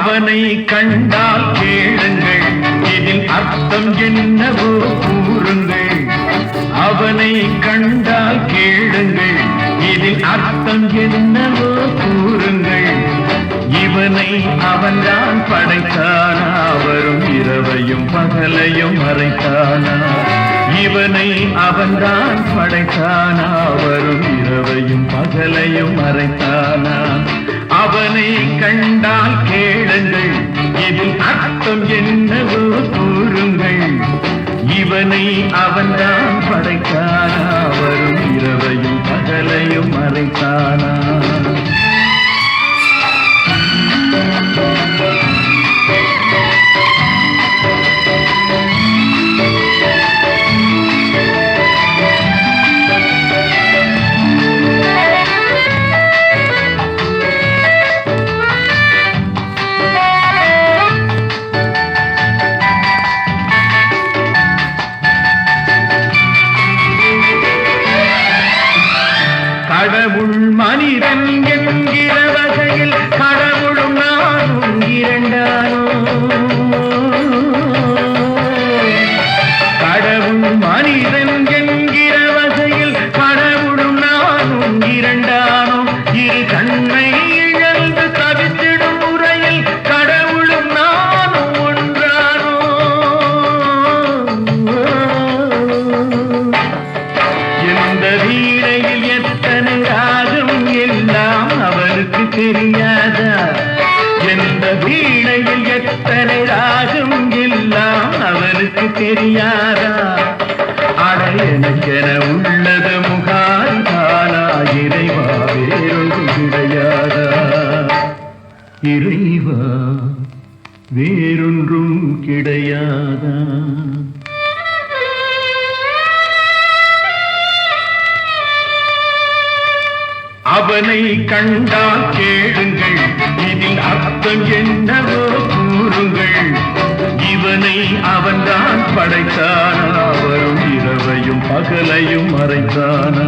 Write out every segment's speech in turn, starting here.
அவனை கண்டால் கேளுங்கள். இதில் அர்த்தம் என்னவோ கூறுங்கள். அவனை கண்டால் கேளுங்கள். இதில் அர்த்தம் என்னவோ கூறுங்கள். இவனை அவன்தான் படைத்தானா. வரும் இரவையும் பகலையும் மறைத்தானா. இவனை அவன்தான் படைத்தானா? வரும் இரவையும் பகலையும் மறைத்தானா? அவனை கண்டால் கேளுங்கள் இதில் அர்த்தம் என்னவோ கூறுங்கள். இவனை அவன்தான் படைத்தானா? வரும் இரவையும் பகலையும் மறைத்தானா? கடவுள் மனிதன் தெரியாதா? அட எனக்கென உள்ளது முகாரி தானா இறைவா வேறொன்று கிடையாதா? இறைவா வேறொன்றும் கிடையாதா? அவனை கண்டா கேளுங்கள் இதில் அர்த்தம் என்னவோ கூறுங்கள். இவனை அவன்தான் படைத்தானா வரும் இரவையும் பகலையும் மறைத்தானா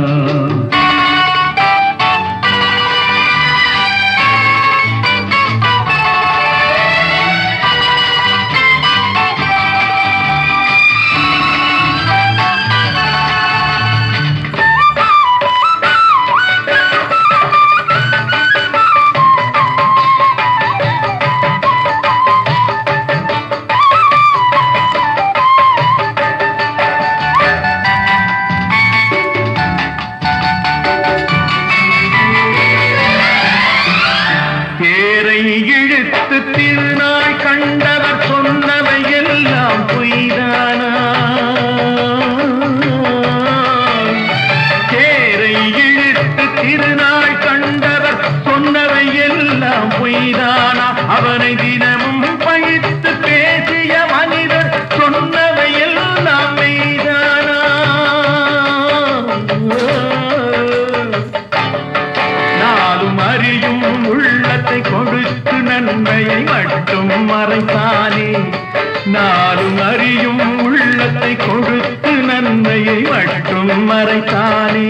எல்லாம் பொய்தானா அவனை தினமும் பழித்து பேசிய மனிதர் சொன்னவையில் நாம் மெய்தானா? நாளும் அறியும் உள்ளத்தை கொடுத்து நன்மையை மட்டும் மறைத்தானே. நாளும் அறியும் உள்ளத்தை கொடுத்து நன்மையை மட்டும் மறைத்தானே.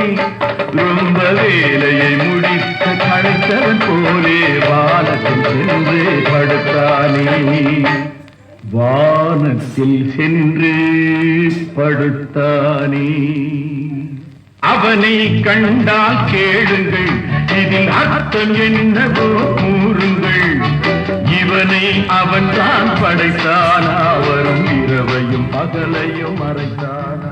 ரொம்ப வேலையை வானத்தில் சென்று படுத்தானே. அவனை கண்டால் கேளுங்கள் இதில் அர்த்தம் என்னவோ கூறுங்கள். இவனை அவன் தான் படைத்தான் அவரும் இரவையும் பகலையும் மறைத்தானா.